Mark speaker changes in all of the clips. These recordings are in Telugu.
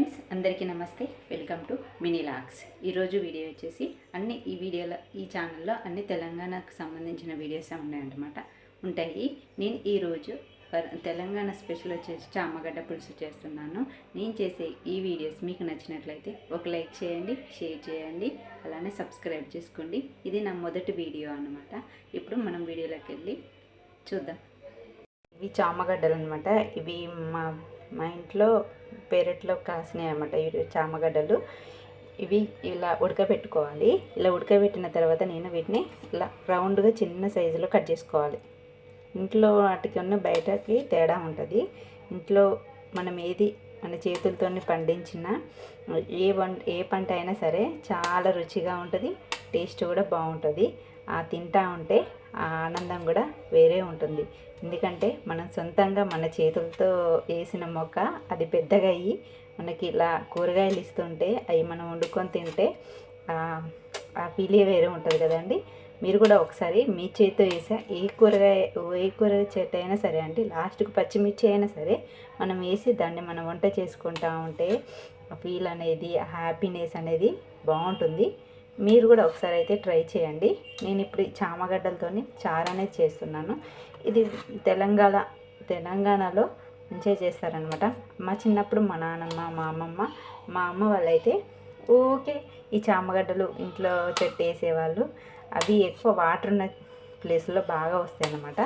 Speaker 1: ఫ్రెండ్స్ అందరికీ నమస్తే. వెల్కమ్ టు మినీ లాక్స్ ఈరోజు వీడియో వచ్చేసి అన్ని ఈ వీడియోలో ఈ ఛానల్లో అన్ని తెలంగాణకు సంబంధించిన వీడియోస్ ఉన్నాయన్నమాట. ఉంటాయి. నేను ఈరోజు తెలంగాణ స్పెషల్ వచ్చేసి చామగడ్డ పులుసు చేస్తున్నాను. నేను చేసే ఈ వీడియోస్ మీకు నచ్చినట్లయితే ఒక లైక్ చేయండి షేర్ చేయండి అలానే సబ్స్క్రైబ్ చేసుకోండి. ఇది నా మొదటి వీడియో అన్నమాట. ఇప్పుడు మనం వీడియోలోకి వెళ్ళి చూద్దాం. ఇవి చామగడ్డలు అనమాట ఇవి మా మా ఇంట్లో పెరట్లో కాసినాయి అనమాట చామగడ్డలు ఇవి ఇలా ఉడకబెట్టుకోవాలి. ఇలా ఉడకబెట్టిన తర్వాత నేను వీటిని ఇలా రౌండ్గా చిన్న సైజులో కట్ చేసుకోవాలి. ఇంట్లో వాటికి ఉన్న బయటకి తేడా ఉంటుంది. ఇంట్లో మనం ఏది మన చేతులతో పండించిన ఏ వం ఏ పంట అయినా సరే చాలా రుచిగా ఉంటుంది. టేస్ట్ కూడా బాగుంటుంది. ఆ తింటా ఉంటే ఆ ఆనందం కూడా వేరే ఉంటుంది. ఎందుకంటే మనం సొంతంగా మన చేతులతో వేసిన మొక్క అది పెద్దగా అయ్యి మనకి ఇలా కూరగాయలు ఇస్తుంటే అవి మనం వండుకొని తింటే ఆ- ఫీలే వేరే ఉంటుంది కదండి. మీరు కూడా ఒకసారి మీ చేతితో వేసా ఏ కూరగాయ ఏ కూరగాయ చెట్టు అయినా సరే అండి లాస్ట్కి పచ్చిమిర్చి అయినా సరే మనం వేసి దాన్ని మనం వంట చేసుకుంటా ఉంటే ఫీల్ అనేది హ్యాపీనెస్ అనేది బాగుంటుంది. మీరు కూడా ఒకసారి అయితే ట్రై చేయండి. నేను ఇప్పుడు చామగడ్డలతో చామగడ్డలతోని చారు అనేది చేస్తున్నాను. ఇది తెలంగాణ తెలంగాణలో మంచిగా చేస్తారనమాట మా చిన్నప్పుడు మా నాన్నమ్మ మా అమ్మమ్మ మా అమ్మ వాళ్ళైతే ఊకే ఈ చామగడ్డలు ఇంట్లో చెట్టు వేసేవాళ్ళు అవి ఎక్కువ వాటర్ ఉన్న ప్లేస్లో బాగా వస్తాయి అన్నమాట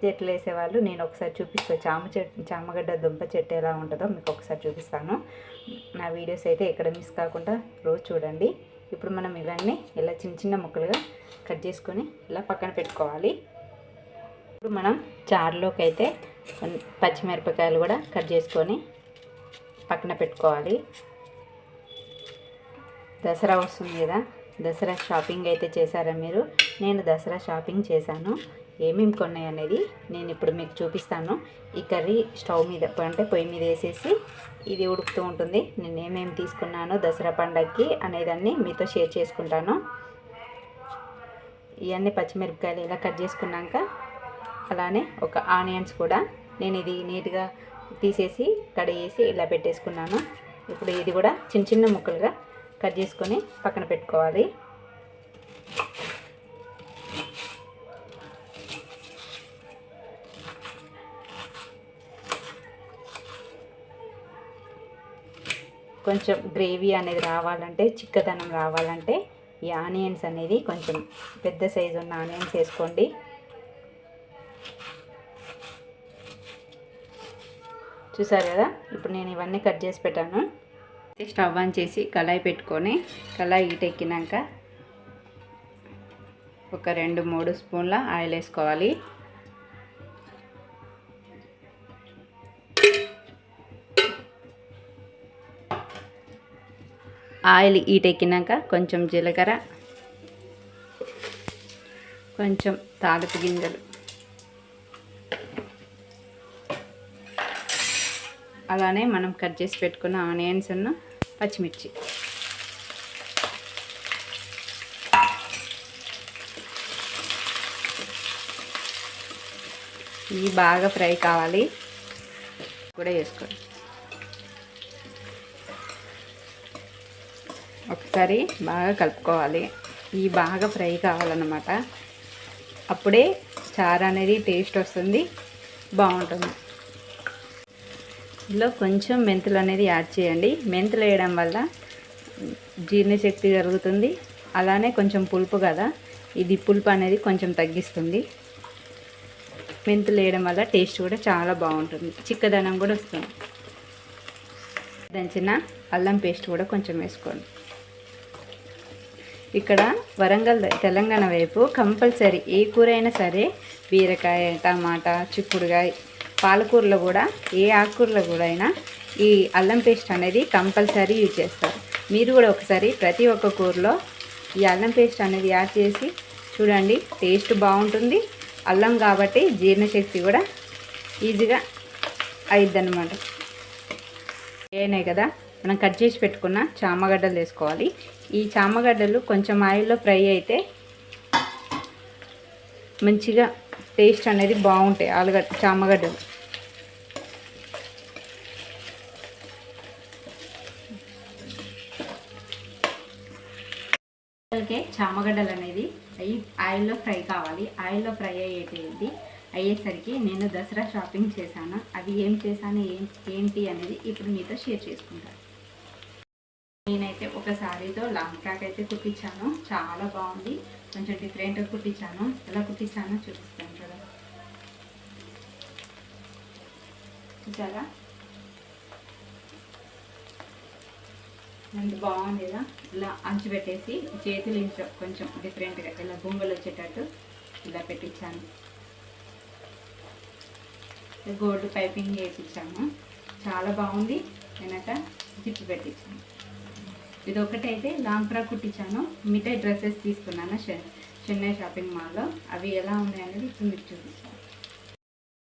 Speaker 1: చెట్లు వేసేవాళ్ళు. నేను ఒకసారి చూపిస్తాను చామ చెట్టు చామగడ్డ దుంప చెట్టు ఎలా ఉంటుందో మీకు ఒకసారి చూపిస్తాను. నా వీడియోస్ అయితే ఎక్కడ మిస్ కాకుండా రోజు చూడండి. ఇప్పుడు మనం ఇవన్నీ ఇలా చిన్న చిన్న ముక్కలుగా కట్ చేసుకొని ఇలా పక్కన పెట్టుకోవాలి. ఇప్పుడు మనం చారులోకి అయితే పచ్చిమిరపకాయలు కూడా కట్ చేసుకొని పక్కన పెట్టుకోవాలి. దసరా వస్తుంది కదా దసరా షాపింగ్ అయితే చేశారా మీరు? నేను దసరా షాపింగ్ చేశాను. ఏమేమి కొన్నాయి అనేది నేను ఇప్పుడు మీకు చూపిస్తాను. ఈ కర్రీ స్టవ్ మీద అంటే పొయ్యి మీద వేసేసి ఇది ఉడుకుతూ ఉంటుంది. నేను ఏమేమి తీసుకున్నాను దసరా పండగకి అనేదాన్ని మీతో షేర్ చేసుకుంటాను. ఇవన్నీ పచ్చిమిరపకాయలు ఇలా కట్ చేసుకున్నాక అలానే ఒక ఆనియన్స్ కూడా నేను ఇది నీట్గా తీసేసి కడిగేసి ఇలా పెట్టేసుకున్నాను. ఇప్పుడు ఇది కూడా చిన్న చిన్న ముక్కలుగా కట్ చేసుకొని పక్కన పెట్టుకోవాలి. కొంచెం గ్రేవీ అనేది రావాలంటే చిక్కదనం రావాలంటే ఈ ఆనియన్స్ అనేది కొంచెం పెద్ద సైజు ఉన్న ఆనియన్స్ వేసుకోండి. చూసారు కదా? ఇప్పుడు నేను ఇవన్నీ కట్ చేసి పెట్టాను. స్టవ్ ఆన్ చేసి కళాయి పెట్టుకొని కళాయి ఈటెక్కినాక ఒక రెండు మూడు స్పూన్ల ఆయిల్ వేసుకోవాలి. ఆయిల్ ఈటెక్కినాక కొంచెం జీలకర్ర కొంచెం తాలిపు గింజలు. అలానే మనం కట్ చేసి పెట్టుకున్న ఆనియన్స్ ఉన్న పచ్చిమిర్చి. ఇవి బాగా ఫ్రై కావాలి. కూడా వేసుకోండి. ఒకసారి బాగా కలుపుకోవాలి. ఇవి బాగా ఫ్రై కావాలన్నమాట. అప్పుడే చారు అనేది టేస్ట్ వస్తుంది. బాగుంటుంది. ఇందులో కొంచెం మెంతులు అనేది యాడ్ చేయండి. మెంతులు వేయడం వల్ల జీర్ణశక్తి జరుగుతుంది. అలానే కొంచెం పులుపు కదా. ఇది పులుపు అనేది కొంచెం తగ్గిస్తుంది. మెంతులు వేయడం వల్ల టేస్ట్ కూడా చాలా బాగుంటుంది. చిక్కదనం కూడా వస్తుంది. దంచిన అల్లం పేస్ట్ కూడా కొంచెం వేసుకోండి. ఇక్కడ వరంగల్ తెలంగాణ వైపు కంపల్సరీ ఏ కూర అయినా సరే బీరకాయ టమాటా చిక్కుడుకాయ పాలకూరలో కూడా ఏ ఆకుకూరలో కూడా అయినా ఈ అల్లం పేస్ట్ అనేది కంపల్సరీ యూజ్ చేస్తారు. మీరు కూడా ఒకసారి ప్రతి ఒక్క కూరలో ఈ అల్లం పేస్ట్ అనేది యాడ్ చేసి చూడండి టేస్ట్ బాగుంటుంది. అల్లం కాబట్టి జీర్ణశక్తి కూడా ఈజీగా అయిద్ది అనమాట కదా? మనం కట్ చేసి పెట్టుకున్న చామగడ్డలు వేసుకోవాలి. ఈ చామగడ్డలు కొంచెం ఆయిల్లో ఫ్రై అయితే మంచిగా టేస్ట్ అనేది బాగుంటాయి ఆలుగడ్డ చామగడ్డలు. ఓకే చామగడ్డలు అనేది అవి ఆయిల్లో ఫ్రై కావాలి. ఆయిల్లో ఫ్రై అయ్యేటది అయ్యేసరికి నేను దసరా షాపింగ్ చేశాను. అవి ఏం చేశాను ఏం ఏంటి అనేది ఇప్పుడు మీతో షేర్ చేసుకుంటాను. నేనైతే ఒక శారీతో లాంగ్ ఫ్రాక్ అయితే కుట్టించాను. చాలా బాగుంది. కొంచెం డిఫరెంట్గా కుట్టించాను. ఎలా కుట్టించానో చూపిస్తాను కదా చూసారా? అంత బాగుంది కదా? ఇలా అంచు పెట్టేసి చేతులు ఇంట్లో కొంచెం డిఫరెంట్గా ఇలా బొంగలు వచ్చేటట్టు ఇలా పెట్టించాను. గోల్డ్ పైపింగ్ వేయించాను చాలా బాగుంది. వెనక జిప్పు పెట్టించాను. ఇది ఒకటైతే లాంగ్ ఫ్రాక్ కుట్టించాను. మిగతా డ్రెస్సెస్ తీసుకున్నాను చె- చెన్నై షాపింగ్ మాల్లో. అవి ఎలా ఉన్నాయనేది ఇప్పుడు మీకు చూపిస్తాను.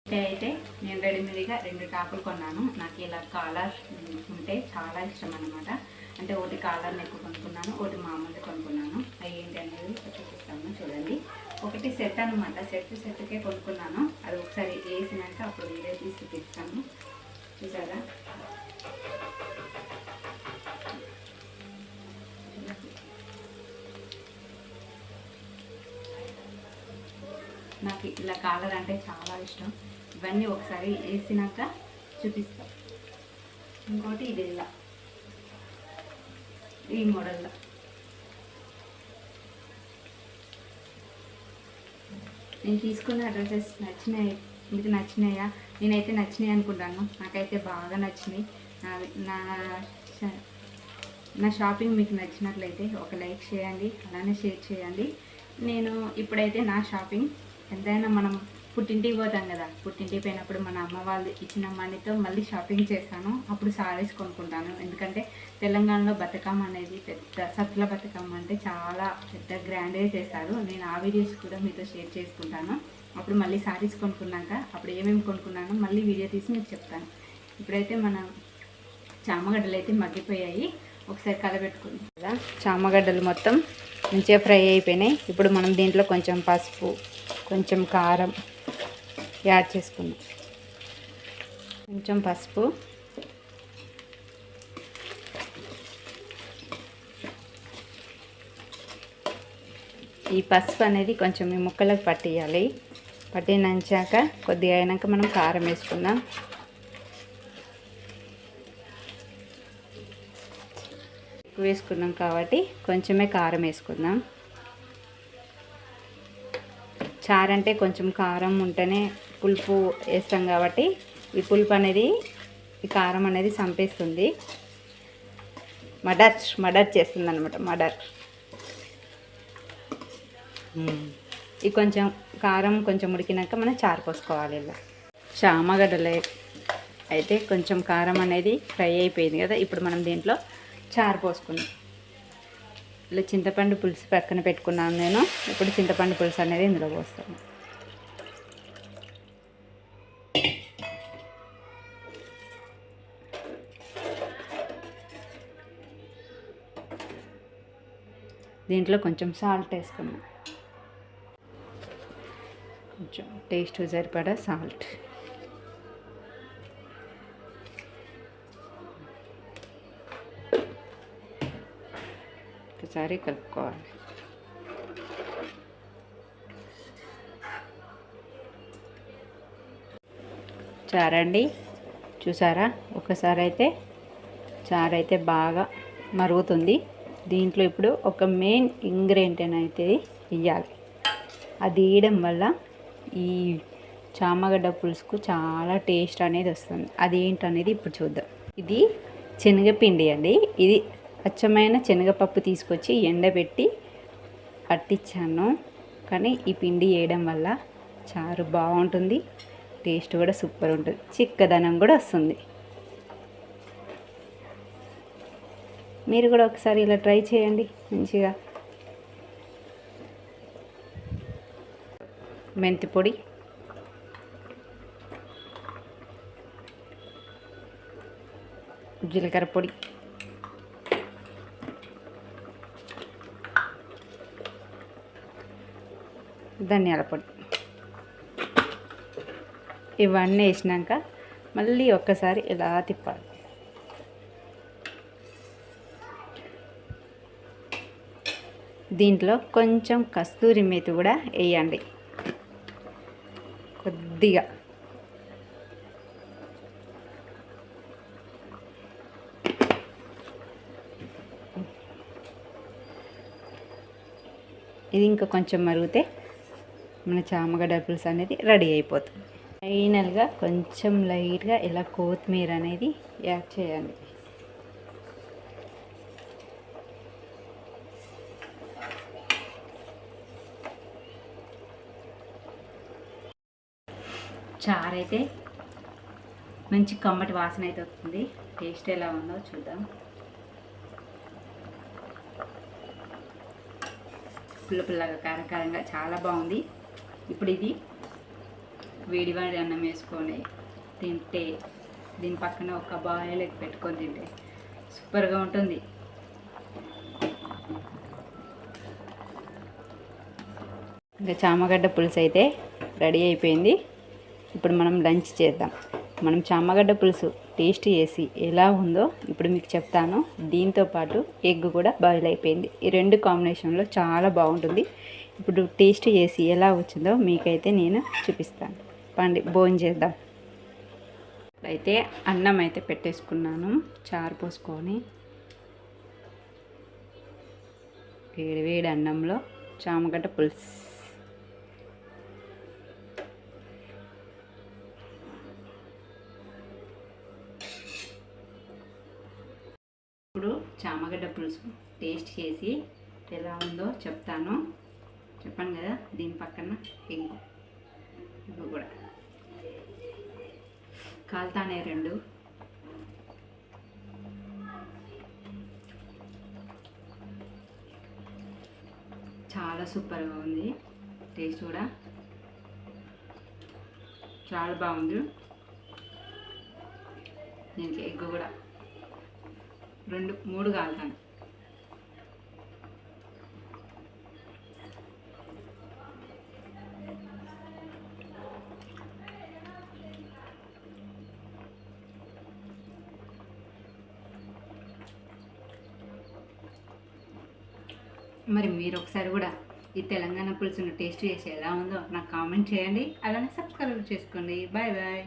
Speaker 1: అయితే అయితే నేను రెడీమేడ్గా రెండు టాపులు కొన్నాను. నాకు ఇలా కాలర్ ఉంటే చాలా ఇష్టం అనమాట అంటే ఒకటి కాలర్ నెక్ కొనుక్కున్నాను ఒకటి మామూలు కొనుక్కున్నాను. అవి ఏంటి అనేది చూపిస్తాను. చూడండి. ఒకటి సెట్ అనమాట సెట్ సెట్కే కొనుక్కున్నాను. అది ఒకసారి వేసినాక అప్పుడు వీడియో తీసి చూపిస్తాను. చూసారా? నాకు ఇలా కాలర్ అంటే చాలా ఇష్టం. ఇవన్నీ ఒకసారి వేసినాక చూపిస్తాం. ఇంకోటి ఇది ఇలా. ఈ మోడల్లో నేను తీసుకున్న డ్రెస్సెస్ నచ్చినాయి. మీకు నచ్చినాయా? నేనైతే నచ్చినాయి అనుకుంటాను. నాకైతే బాగా నచ్చినాయి. నా- నా నా షాపింగ్ మీకు నచ్చినట్లయితే ఒక లైక్ చేయండి. అలానే షేర్ చేయండి. నేను ఇప్పుడైతే నా షాపింగ్ ఎంతైనా మనం పుట్టింటికి పోతాం కదా పుట్టింటికి పోయినప్పుడు మన అమ్మ వాళ్ళు ఇచ్చిన మనీతో మళ్ళీ షాపింగ్ చేస్తాను. అప్పుడు సారీస్ కొనుక్కుంటాను. ఎందుకంటే తెలంగాణలో బతుకమ్మ అనేది పెద్ద సత్తుల బతుకమ్మ అంటే చాలా పెద్ద గ్రాండ్గా చేశారు నేను ఆ వీడియోస్ కూడా మీతో షేర్ చేసుకుంటాను. అప్పుడు మళ్ళీ సారీస్ కొనుక్కున్నాక అప్పుడు ఏమేమి కొనుక్కున్నానో మళ్ళీ వీడియో తీసి మీకు చెప్తాను. ఇప్పుడైతే మన చామగడ్డలు అయితే మగ్గిపోయాయి. ఒకసారి కలబెట్టుకుందాం కదా చామగడ్డలు మొత్తం మంచిగా ఫ్రై అయిపోయినాయి. ఇప్పుడు మనం దీంట్లో కొంచెం పసుపు కొంచెం కారం యాడ్ చేసుకుందాం. కొంచెం పసుపు. ఈ పసుపు అనేది కొంచెం ఈ ముక్కలకు పట్టేయాలి. పట్టినంచాక కొద్దిగా అయినాక మనం కారం వేసుకుందాం. ఎక్కువ వేసుకున్నాం కాబట్టి కొంచెమే కారం వేసుకుందాం. చారు అంటే కొంచెం కారం ఉంటేనే పులుపు వేస్తాం కాబట్టి ఈ పులుపు అనేది ఈ కారం అనేది చంపేస్తుంది. మడర్ మడర్ చేస్తుంది అనమాట మడర్ ఇది కొంచెం కారం కొంచెం ఉడికినాక మనం చారు పోసుకోవాలి ఇలా. చామగడ్డలు అయితే కొంచెం కారం అనేది ఫ్రై అయిపోయింది కదా ఇప్పుడు మనం దీంట్లో చారు పోసుకుందాం. ఇలా చింతపండు పులుసు పక్కన పెట్టుకున్నాను నేను. ఇప్పుడు చింతపండు పులుసు అనేది ఇందులో పోస్తాను. దీంట్లో కొంచెం సాల్ట్ వేసుకున్నాను కొంచెం టేస్ట్ సరిపడా సాల్ట్. ఒకసారి కలుపుకోవాలి. చారండి చూసారా? ఒకసారి అయితే చారు అయితే బాగా మరుగుతుంది. దీంట్లో ఇప్పుడు ఒక మెయిన్ ఇంగ్రీడియంట్ అయితే వేయాలి అది వేయడం వల్ల ఈ చామగడ్డ పులుసుకు చాలా టేస్ట్ అనేది వస్తుంది. అది ఏంటనేది ఇప్పుడు చూద్దాం. ఇది శనగపిండి అండి. ఇది అచ్చమైన శనగపప్పు తీసుకొచ్చి ఎండబెట్టి పట్టించాను. కానీ ఈ పిండి వేయడం వల్ల చారు బాగుంటుంది టేస్ట్ కూడా సూపర్ ఉంటుంది. చిక్కదనం కూడా వస్తుంది. మీరు కూడా ఒకసారి ఇలా ట్రై చేయండి మంచిగా. మెంతి పొడి. జీలకర్ర పొడి. ధనియాల పొడి. ఇవన్నీ వేసినాక మళ్ళీ ఒక్కసారి ఇలా తిప్పాలి. దీంట్లో కొంచెం కస్తూరి మేతి కూడా వేయండి. కొద్దిగా. ఇది ఇంకా కొంచెం మరిగితే మన చామగడ్డ పులుసు అనేది రెడీ అయిపోతుంది. ఫైనల్గా కొంచెం లైట్గా ఇలా కొత్తిమీర అనేది యాడ్ చేయాలి. చారు అయితే మంచి కమ్మటి వాసన అయితే వస్తుంది. టేస్ట్ ఎలా ఉందో చూద్దాం. పుల్ల పుల్లగా కారకారంగా చాలా బాగుంది. ఇప్పుడు ఇది వేడి వేడి అన్నం వేసుకొని తింటే దీని పక్కన ఒక బాయిల్ ఎగ్ పెట్టుకొని తింటే సూపర్గా ఉంటుంది. ఇంకా చామగడ్డ పులుసు అయితే రెడీ అయిపోయింది. ఇప్పుడు మనం లంచ్ చేద్దాం. మనం చామగడ్డ పులుసు టేస్ట్ చేసి ఎలా ఉందో ఇప్పుడు మీకు చెప్తాను. దీంతో పాటు ఎగ్ కూడా బాయిల్ అయిపోయింది. ఈ రెండు కాంబినేషన్లో చాలా బాగుంటుంది. ఇప్పుడు టేస్ట్ చేసి ఎలా వచ్చిందో మీకైతే నేను చూపిస్తాను. పండి భోజనం చేద్దాం. అయితే అన్నం అయితే పెట్టేసుకున్నాను చారు పోసుకొని. వేడి వేడి అన్నంలో చామగడ్డ పులుసు. ఇప్పుడు చామగడ్డ పులుసు టేస్ట్ చేసి ఎలా ఉందో చెప్తాను. చెప్పాను కదా దీని పక్కన ఇంకో. ఇంకో కూడా. కాల్తానే రెండు. చాలా సూపర్గా ఉంది. టేస్ట్ కూడా చాలా బాగుంది. దీనికి ఎగ్ కూడా. రెండు మూడు కాలుతాను. మరి మీరు ఒకసారి కూడా ఈ తెలంగాణ పులుసును టేస్ట్ చేసి ఎలా ఉందో నాకు కామెంట్ చేయండి. అలానే సబ్స్క్రైబ్ చేసుకోండి. Bye bye.